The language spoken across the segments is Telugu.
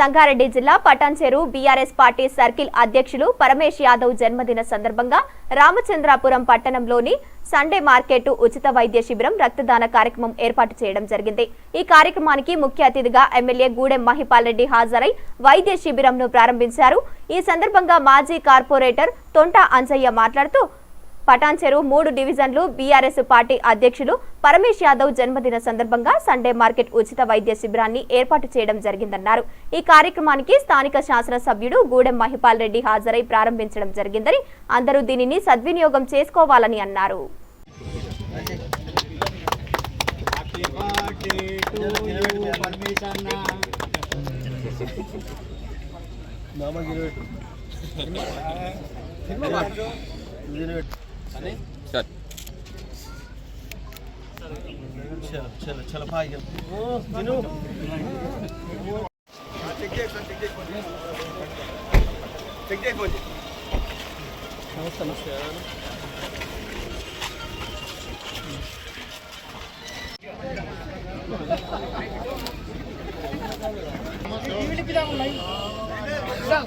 సంగారెడ్డి జిల్లా పటాన్చెరు బీఆర్ఎస్ పార్టీ సర్కిల్ అధ్యక్షులు పరమేశ్ యాదవ్ జన్మదిన సందర్భంగా రామచంద్రాపురం పట్టణంలోని సండే మార్కెట్ ఉచిత వైద్య శిబిరం రక్తదాన కార్యక్రమం ఏర్పాటు చేయడం జరిగింది. ఈ కార్యక్రమానికి ముఖ్య అతిథిగా ఎమ్మెల్యే గూడెం మహిపాల్ రెడ్డి హాజరై వైద్య శిబిరంను ప్రారంభించారు. ఈ సందర్భంగా మాజీ కార్పొరేటర్ తొంట అంజయ్య మాట్లాడుతూ పటాన్చెరు మూడు డివిజన్లు బీఆర్ఎస్ పార్టీ అధ్యక్షులు పరమేశ్ యాదవ్ జన్మదిన సందర్భంగా సండే మార్కెట్ ఉచిత వైద్య శిబిరాన్ని ఏర్పాటు చేయడం జరిగిందన్నారు. ఈ కార్యక్రమానికి స్థానిక శాసనసభ్యుడు గూడెం మహిపాల్ రెడ్డి హాజరై ప్రారంభించడం జరిగిందని అందరూ దీనిని సద్వినియోగం చేసుకోవాలని అన్నారు. Good. Chelo, chelo, chelo, bhai. Oh, you know. Take care, take care. Take care, boy. Namaste, namaste. Ini kita mulai. Sedang.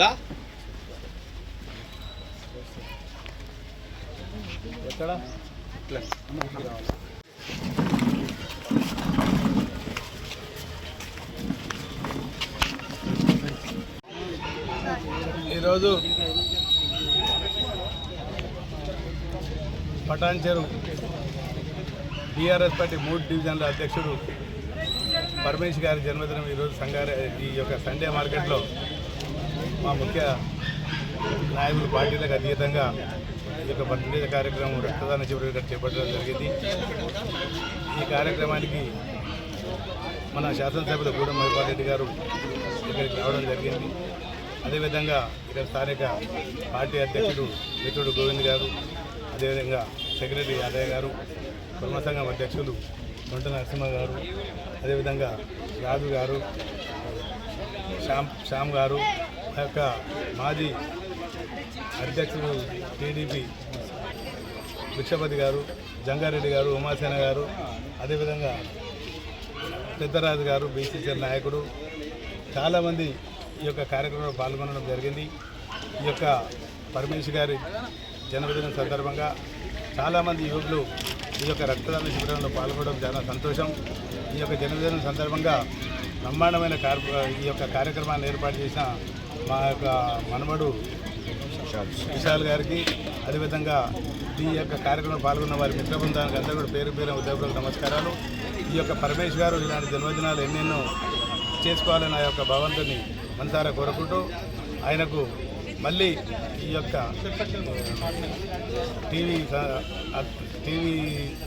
దా ఎక్కడ ఇట్లా ఈరోజు పటాన్చెరు బీఆర్ఎస్ పార్టీ మూడు డివిజన్ల అధ్యక్షుడు పరమేష్ గారి జన్మదినం ఈరోజు సంగారె ఈ యొక్క సండే మార్కెట్లో మా ముఖ్య నాయకులు పార్టీలకు అతీతంగా ఈ యొక్క బర్త్డే కార్యక్రమం రక్తదాన శిబిరం ఇక్కడ చేపట్టడం జరిగింది. ఈ కార్యక్రమానికి మన శాసనసభ్యులు గూడెం మహిపాల్ రెడ్డి గారు ఇక్కడికి రావడం జరిగింది. అదేవిధంగా ఇక్కడ స్థానిక పార్టీ అధ్యక్షుడు మిత్రుడు గోవింద్ గారు అదేవిధంగా సెక్రటరీ యాదయ్య గారు కుర్మ సంఘం అధ్యక్షులు తొంట నరసింహ గారు అదేవిధంగా రాజు గారు శ్యామ్ శ్యామ్ గారు యొక్క మాజీ అధ్యక్షుడు టీడీపీ భిక్షపతి గారు జంగారెడ్డి గారు ఉమాసేన గారు అదేవిధంగా పెద్దరాజు గారు బీసీసీ నాయకుడు. చాలామంది ఈ యొక్క కార్యక్రమంలో పాల్గొనడం జరిగింది. ఈ యొక్క పరమేశ్ గారి జన్మదినం సందర్భంగా చాలామంది యువకులు ఈ యొక్క రక్తదాన శిబిరంలో పాల్గొనడం చాలా సంతోషం. ఈ యొక్క జన్మదినం సందర్భంగా బ్రహ్మాండమైన కార్య ఈ యొక్క కార్యక్రమాన్ని ఏర్పాటు చేసిన మా యొక్క మనమడు విశాల్ గారికి అదేవిధంగా ఈ యొక్క కార్యక్రమంలో పాల్గొన్న వారి మిత్ర బృందానికి అందరూ కూడా పేరు పేరు ఉద్యోగులకు నమస్కారాలు. ఈ యొక్క పరమేష్ గారు ఇలాంటి జన్మదినాలు ఎన్నెన్నో చేసుకోవాలని ఆ యొక్క భగవంతుని మనసారా కోరుకుంటూ ఆయనకు మళ్ళీ ఈ యొక్క టీవీ టీవీ